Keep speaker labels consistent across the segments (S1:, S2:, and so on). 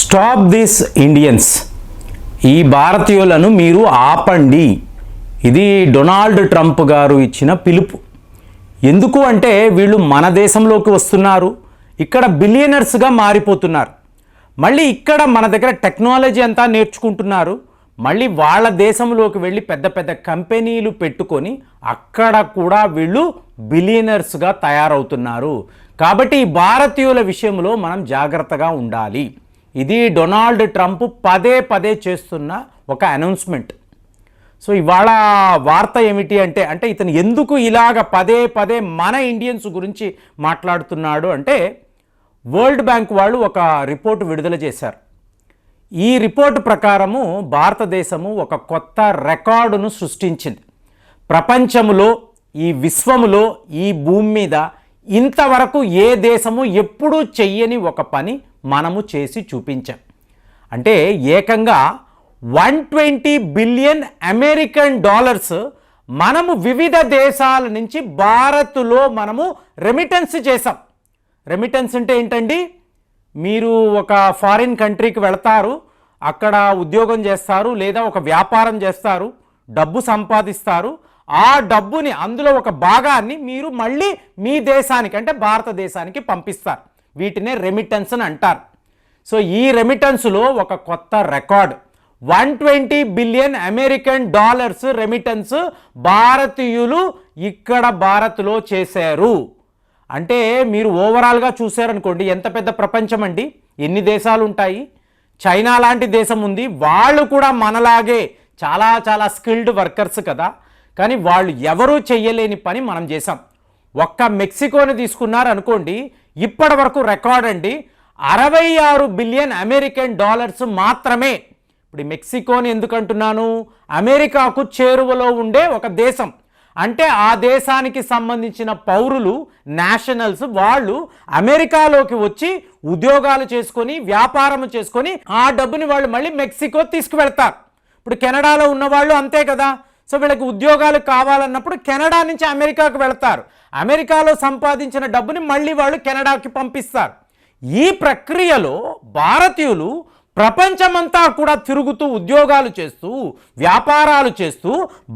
S1: Stop this Indians ఈ భారతీయులను మీరు ఆపండి. ఇది డొనాల్డ్ ట్రంప్ గారు ఇచ్చిన పిలుపు. ఎందుకు అంటే వీళ్ళు మన దేశంలోకి వస్తున్నారు. ఇక్కడ బిలియనర్స్గా మారిపోతున్నారు. మళ్ళీ ఇక్కడ మన దగ్గర టెక్నాలజీ అంతా నేర్చుకుంటున్నారు. మళ్ళీ వాళ్ళ దేశంలోకి వెళ్ళి పెద్ద పెద్ద కంపెనీలు పెట్టుకొని అక్కడ కూడా వీళ్ళు బిలియనర్స్గా తయారవుతున్నారు. కాబట్టి ఈ భారతీయుల విషయంలో మనం జాగ్రత్తగా ఉండాలి. ఇది డొనాల్డ్ ట్రంప్ పదే పదే చేస్తున్న ఒక అనౌన్స్మెంట్. సో ఇవాళ వార్త ఏమిటి అంటే అంటే ఇతను ఎందుకు ఇలాగ పదే పదే మన ఇండియన్స్ గురించి మాట్లాడుతున్నాడు అంటే వరల్డ్ బ్యాంక్ వాళ్ళు ఒక రిపోర్ట్ విడుదల చేశారు. ఈ రిపోర్ట్ ప్రకారము భారతదేశము ఒక కొత్త రికార్డును సృష్టించింది. ప్రపంచములో ఈ విశ్వములో ఈ భూమి మీద ఇంతవరకు ఏ దేశము ఎప్పుడూ చెయ్యని ఒక పని మనము చేసి చూపించాం. అంటే ఏకంగా one twenty billion American dollars మనము వివిధ దేశాల నుంచి భారత్లో మనము రెమిటెన్స్ చేసాం రెమిటెన్స్ అంటే ఏంటండి? మీరు ఒక ఫారిన్ కంట్రీకి వెళతారు అక్కడ ఉద్యోగం చేస్తారు లేదా ఒక వ్యాపారం చేస్తారు డబ్బు సంపాదిస్తారు ఆ డబ్బుని అందులో ఒక భాగాన్ని మీరు మళ్ళీ మీ దేశానికి అంటే భారతదేశానికి పంపిస్తారు. వీటినే రెమిటెన్స్ అని అంటారు. సో ఈ రెమిటెన్స్లో ఒక కొత్త record one twenty billion American dollars remittance భారతీయులు ఇక్కడ భారత్లో చేశారు. అంటే మీరు ఓవరాల్గా చూశారనుకోండి ఎంత పెద్ద ప్రపంచం అండి? ఎన్ని దేశాలు ఉంటాయి? చైనా లాంటి దేశం ఉంది. వాళ్ళు కూడా మనలాగే చాలా చాలా స్కిల్డ్ వర్కర్స్ కదా. కానీ వాళ్ళు ఎవరూ చెయ్యలేని పని మనం చేసాం ఒక్క మెక్సికోని తీసుకున్నారు అనుకోండి ఇప్పటి వరకు రికార్డ్ అండి. అరవై ఆరు బిలియన్ అమెరికన్ డాలర్స్ మాత్రమే. ఇప్పుడు మెక్సికోని ఎందుకంటున్నాను? అమెరికాకు చేరువలో ఉండే ఒక దేశం. అంటే ఆ దేశానికి సంబంధించిన పౌరులు నేషనల్స్ వాళ్ళు అమెరికాలోకి వచ్చి ఉద్యోగాలు చేసుకొని వ్యాపారం చేసుకొని ఆ డబ్బుని వాళ్ళు మళ్ళీ మెక్సికో తీసుకువెళ్తారు ఇప్పుడు కెనడాలో ఉన్నవాళ్ళు అంతే కదా. సో వీళ్ళకి ఉద్యోగాలు కావాలన్నప్పుడు కెనడా నుంచి అమెరికాకు వెళ్తారు. అమెరికాలో సంపాదించిన డబ్బుని మళ్ళీ వాళ్ళు కెనడాకి పంపిస్తారు. ఈ ప్రక్రియలో భారతీయులు ప్రపంచమంతా కూడా తిరుగుతూ ఉద్యోగాలు చేస్తూ వ్యాపారాలు చేస్తూ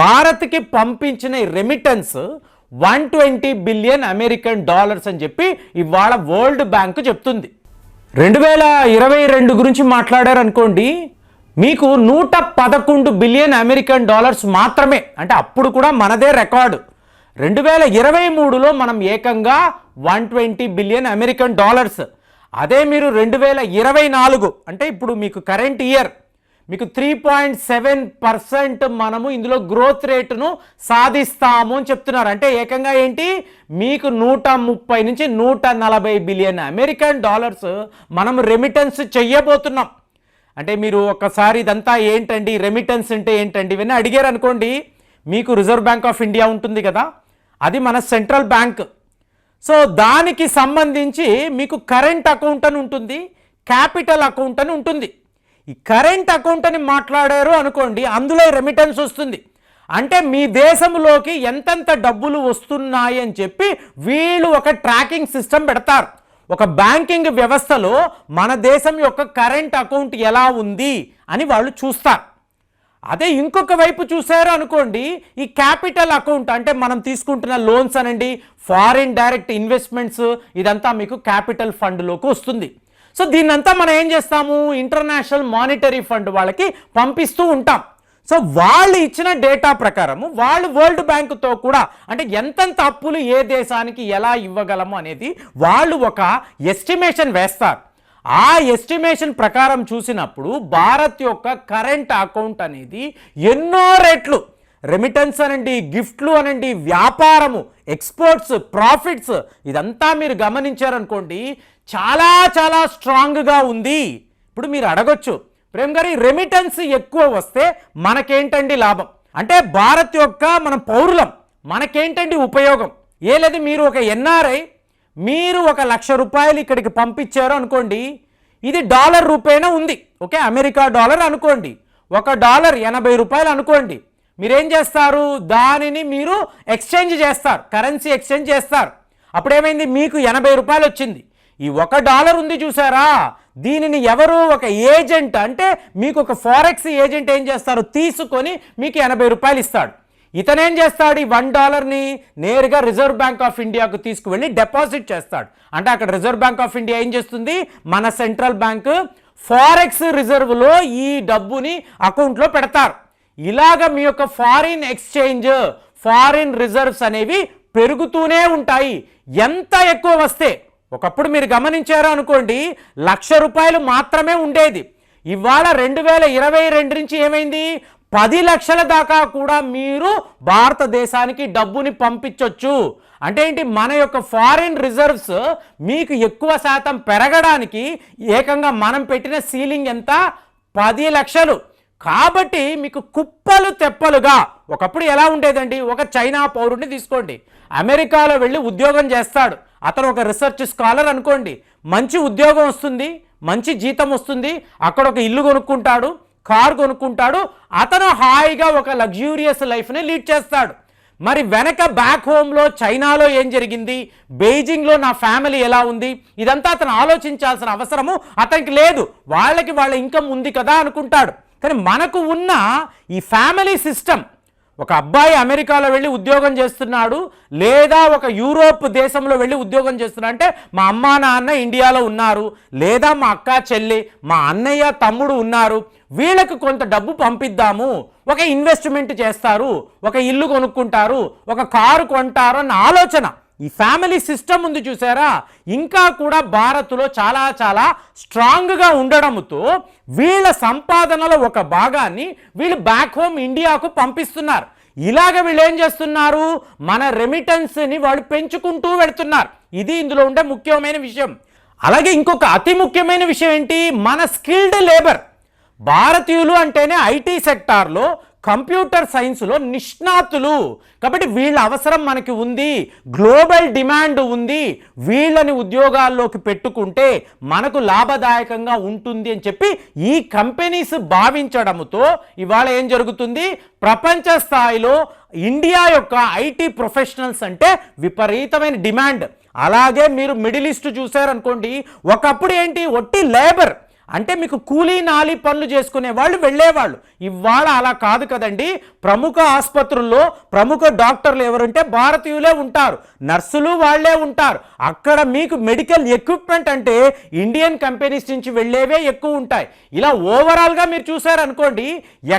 S1: భారత్కి పంపించిన remittance one twenty billion American dollars అని చెప్పి ఇవాళ వరల్డ్ బ్యాంక్ చెప్తుంది. రెండు వేల ఇరవై రెండు గురించి మాట్లాడారనుకోండి మీకు నూట పదకొండు బిలియన్ అమెరికన్ డాలర్స్ మాత్రమే. అంటే అప్పుడు కూడా మనదే రికార్డు. రెండు వేల ఇరవై మూడులో మనం ఏకంగా one twenty billion American dollars. అదే మీరు రెండు వేల ఇరవై నాలుగు. అంటే ఇప్పుడు మీకు కరెంట్ ఇయర్. మీకు త్రీ పాయింట్ సెవెన్ పర్సెంట్ మనము ఇందులో గ్రోత్ రేటును సాధిస్తాము అని చెప్తున్నారు. అంటే ఏకంగా ఏంటి? మీకు నూట ముప్పై నుంచి నూట నలభై బిలియన్ అమెరికన్ డాలర్స్ మనం రెమిటెన్స్ చెయ్యబోతున్నాం అంటే మీరు ఒకసారి ఇదంతా ఏంటండి? రెమిటెన్స్ అంటే ఏంటండి? ఇవన్నీ అడిగారు అనుకోండి మీకు రిజర్వ్ బ్యాంక్ ఆఫ్ ఇండియా ఉంటుంది కదా? అది మన సెంట్రల్ బ్యాంక్ సో దానికి సంబంధించి మీకు కరెంట్ అకౌంట్ అని ఉంటుంది క్యాపిటల్ అకౌంట్ అని ఉంటుంది. ఈ కరెంట్ అకౌంట్ అని మాట్లాడారు అనుకోండి అందులో రెమిటెన్స్ వస్తుంది. అంటే మీ దేశంలోకి ఎంతెంత డబ్బులు వస్తున్నాయి అని చెప్పి వీళ్ళు ఒక ట్రాకింగ్ సిస్టమ్ పెడతారు. ఒక బ్యాంకింగ్ వ్యవస్థలో మన దేశం యొక్క కరెంట్ అకౌంట్ ఎలా ఉంది అని వాళ్ళు చూస్తారు. అదే ఇంకొక వైపు చూసారు అనుకోండి ఈ క్యాపిటల్ అకౌంట్ అంటే మనం తీసుకుంటున్న లోన్స్ అనండి ఫారిన్ డైరెక్ట్ ఇన్వెస్ట్మెంట్స్ ఇదంతా మీకు క్యాపిటల్ ఫండ్లోకి వస్తుంది. సో దీన్నంతా మనం ఏం చేస్తాము? ఇంటర్నేషనల్ మానిటరీ ఫండ్ వాళ్ళకి పంపిస్తూ ఉంటాం. సో వాళ్ళు ఇచ్చిన డేటా ప్రకారము వాళ్ళు వరల్డ్ బ్యాంకుతో కూడా అంటే ఎంతెంత అప్పులు ఏ దేశానికి ఎలా ఇవ్వగలము అనేది వాళ్ళు ఒక ఎస్టిమేషన్ వేస్తారు. ఆ ఎస్టిమేషన్ ప్రకారం చూసినప్పుడు భారత్ యొక్క కరెంట్ అకౌంట్ అనేది ఎన్నో రేట్లు రెమిటెన్స్ అనండి గిఫ్ట్లు అనండి వ్యాపారము ఎక్స్పోర్ట్స్ ప్రాఫిట్స్ ఇదంతా మీరు గమనించారనుకోండి చాలా చాలా స్ట్రాంగ్గా ఉంది. ఇప్పుడు మీరు అడగొచ్చు ప్రేమ్ గారి రెమిటెన్స్ ఎక్కువ వస్తే మనకేంటండి లాభం? అంటే భారత్ యొక్క మన పౌరులం మనకేంటండి ఉపయోగం? ఏ లేదు మీరు ఒక ఎన్ఆర్ఐ మీరు ఒక లక్ష రూపాయలు ఇక్కడికి పంపించారు అనుకోండి ఇది డాలర్ రూపేణ ఉంది. ఓకే అమెరికా డాలర్ అనుకోండి ఒక డాలర్ ఎనభై రూపాయలు అనుకోండి మీరేం చేస్తారు? దానిని మీరు ఎక్స్చేంజ్ చేస్తారు కరెన్సీ ఎక్స్చేంజ్ చేస్తారు. అప్పుడేమైంది? మీకు ఎనభై రూపాయలు వచ్చింది. ఈ ఒక డాలర్ ఉంది చూసారా? దీనిని ఎవరు ఒక ఏజెంట్ అంటే మీకు ఒక ఫారెక్స్ ఏజెంట్ ఏం చేస్తారు తీసుకొని మీకు ఎనభై రూపాయలు ఇస్తాడు. ఇతనేం చేస్తాడు? ఈ వన్ డాలర్ని నేరుగా రిజర్వ్ బ్యాంక్ ఆఫ్ ఇండియాకు తీసుకువెళ్ళి డిపాజిట్ చేస్తాడు. అంటే అక్కడ రిజర్వ్ బ్యాంక్ ఆఫ్ ఇండియా ఏం చేస్తుంది? మన సెంట్రల్ బ్యాంక్ ఫారెక్స్ రిజర్వ్లో ఈ డబ్బుని అకౌంట్లో పెడతారు. ఇలాగ మీ యొక్క ఫారిన్ ఎక్స్చేంజ్ ఫారిన్ రిజర్వ్స్ అనేవి పెరుగుతూనే ఉంటాయి. ఎంత ఎక్కువ వస్తే ఒకప్పుడు మీరు గమనించారు అనుకోండి లక్ష రూపాయలు మాత్రమే ఉండేది. ఇవాళ రెండు వేల ఇరవై రెండు నుంచి ఏమైంది? పది లక్షల దాకా కూడా మీరు భారతదేశానికి డబ్బుని పంపించవచ్చు అంటే ఏంటి? మన యొక్క ఫారిన్ రిజర్వ్స్ మీకు ఎక్కువ శాతం పెరగడానికి ఏకంగా మనం పెట్టిన సీలింగ్ ఎంత? పది లక్షలు. కాబట్టి మీకు కుప్పలు తెప్పలుగా ఒకప్పుడు ఎలా ఉండేదండి? ఒక చైనా పౌరుడిని తీసుకోండి. అమెరికాలో వెళ్ళి ఉద్యోగం చేస్తాడు. అతను ఒక రీసెర్చ్ స్కాలర్ అనుకోండి. మంచి ఉద్యోగం వస్తుంది మంచి జీతం వస్తుంది అక్కడ ఒక ఇల్లు కొనుక్కుంటాడు కారు కొనుక్కుంటాడు అతను హాయిగా ఒక లగ్జూరియస్ లైఫ్ని లీడ్ చేస్తాడు. మరి వెనక బ్యాక్ హోమ్లో చైనాలో ఏం జరిగింది? బెయిజింగ్లో నా ఫ్యామిలీ ఎలా ఉంది? ఇదంతా అతను ఆలోచించాల్సిన అవసరము అతనికి లేదు. వాళ్ళకి వాళ్ళ ఇన్కమ్ ఉంది కదా అనుకుంటాడు. కానీ మనకు ఉన్న ఈ ఫ్యామిలీ సిస్టమ్ ఒక అబ్బాయి అమెరికాలో వెళ్ళి ఉద్యోగం చేస్తున్నాడు లేదా ఒక యూరోప్ దేశంలో వెళ్ళి ఉద్యోగం చేస్తున్నాడు అంటే మా అమ్మా నాన్న ఇండియాలో ఉన్నారు లేదా మా అక్క చెల్లి మా అన్నయ్య తమ్ముడు ఉన్నారు. వీళ్ళకు కొంత డబ్బు పంపిద్దాము. ఒక ఇన్వెస్ట్మెంట్ చేస్తారు. ఒక ఇల్లు కొనుక్కుంటారు. ఒక కారు కొంటారు అన్న ఆలోచన. ఈ ఫ్యామిలీ సిస్టమ్ ఉంది చూసారా? ఇంకా కూడా భారత్లో చాలా చాలా స్ట్రాంగ్గా ఉండడంతో వీళ్ళ సంపాదనలో ఒక భాగాన్ని వీళ్ళు బ్యాక్ హోమ్ ఇండియాకు పంపిస్తున్నారు. ఇలాగ వీళ్ళు ఏం చేస్తున్నారు? మన రెమిటెన్స్ని వాళ్ళు పెంచుకుంటూ వెళుతున్నారు. ఇది ఇందులో ఉండే ముఖ్యమైన విషయం. అలాగే ఇంకొక అతి ముఖ్యమైన విషయం ఏంటి? మన స్కిల్డ్ లేబర్ భారతీయులు అంటేనే ఐటీ సెక్టార్లో కంప్యూటర్ సైన్స్లో నిష్ణాతులు. కాబట్టి వీళ్ళ అవసరం మనకి ఉంది గ్లోబల్ డిమాండ్ ఉంది. వీళ్ళని ఉద్యోగాల్లోకి పెట్టుకుంటే మనకు లాభదాయకంగా ఉంటుంది అని చెప్పి ఈ కంపెనీస్ భావించడంతో ఇవాళ ఏం జరుగుతుంది? ప్రపంచ స్థాయిలో ఇండియా యొక్క ఐటీ ప్రొఫెషనల్స్ అంటే విపరీతమైన డిమాండ్. అలాగే మీరు మిడిల్ ఈస్ట్ చూసారనుకోండి ఒకప్పుడు ఏంటి? ఒట్టి లేబర్. అంటే మీకు కూలీ నాలి పనులు చేసుకునే వాళ్ళు వెళ్ళేవాళ్ళు. ఇవాళ అలా కాదు కదండి. ప్రముఖ ఆసుపత్రుల్లో ప్రముఖ డాక్టర్లు ఎవరుంటే భారతీయులే ఉంటారు. నర్సులు వాళ్ళే ఉంటారు. అక్కడ మీకు మెడికల్ ఎక్విప్మెంట్ అంటే ఇండియన్ కంపెనీస్ నుంచి వెళ్ళేవే ఎక్కువ ఉంటాయి. ఇలా ఓవరాల్గా మీరు చూసారనుకోండి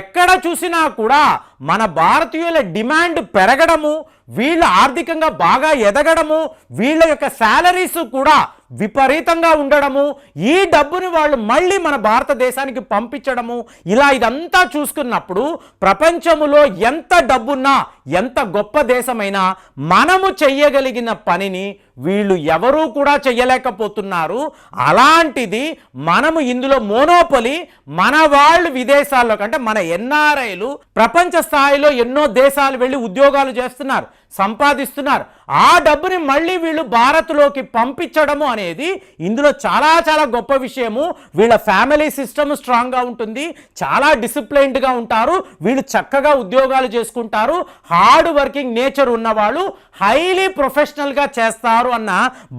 S1: ఎక్కడ చూసినా కూడా మన భారతీయుల డిమాండ్ పెరగడము వీళ్ళు ఆర్థికంగా బాగా ఎదగడము వీళ్ళ యొక్క శాలరీస్ కూడా విపరీతంగా ఉండడము ఈ డబ్బుని వాళ్ళు మళ్ళీ మన భారతదేశానికి పంపించడము ఇలా ఇదంతా చూసుకున్నప్పుడు ప్రపంచములో ఎంత డబ్బున్నా ఎంత గొప్ప దేశమైనా మనము చెయ్యగలిగిన పనిని వీళ్ళు ఎవరూ కూడా చెయ్యలేకపోతున్నారు. అలాంటిది మనము ఇందులో మోనోపలి మన వాళ్ళు విదేశాల్లో కంటే మన ఎన్ఆర్ఐలు ప్రపంచ స్థాయిలో ఎన్నో దేశాలు వెళ్ళి ఉద్యోగాలు చేస్తున్నారు సంపాదిస్తున్నారు. ఆ డబ్బుని మళ్ళీ వీళ్ళు భారత్లోకి పంపించడము అనేది ఇందులో చాలా చాలా గొప్ప విషయము. వీళ్ళ ఫ్యామిలీ సిస్టమ్ స్ట్రాంగ్గా ఉంటుంది చాలా డిసిప్లైన్డ్గా ఉంటారు. వీళ్ళు చక్కగా ఉద్యోగాలు చేసుకుంటారు. హార్డ్ వర్కింగ్ నేచర్ ఉన్నవాళ్ళు హైలీ ప్రొఫెషనల్గా చేస్తారు అన్న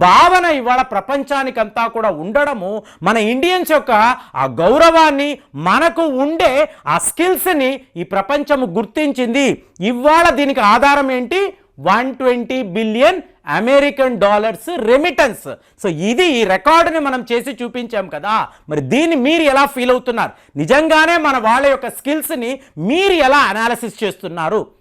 S1: భావన ఇవాళ ప్రపంచానికంతా కూడా ఉండడము మన ఇండియన్స్ యొక్క ఆ గౌరవాన్ని మనకు ఉండే ఆ స్కిల్స్ని ఈ ప్రపంచము గుర్తించింది. ఇవాళ దీనికి ఆధారం ఏంటి? One twenty billion American dollars remittance so ఇది ఈ రికార్డుని మనం చేసి చూపించాం కదా. మరి దీన్ని మీరు ఎలా ఫీల్ అవుతున్నారు? నిజంగానే మన వాళ్ళ యొక్క స్కిల్స్ని మీరు ఎలా అనాలిసిస్ చేస్తున్నారు?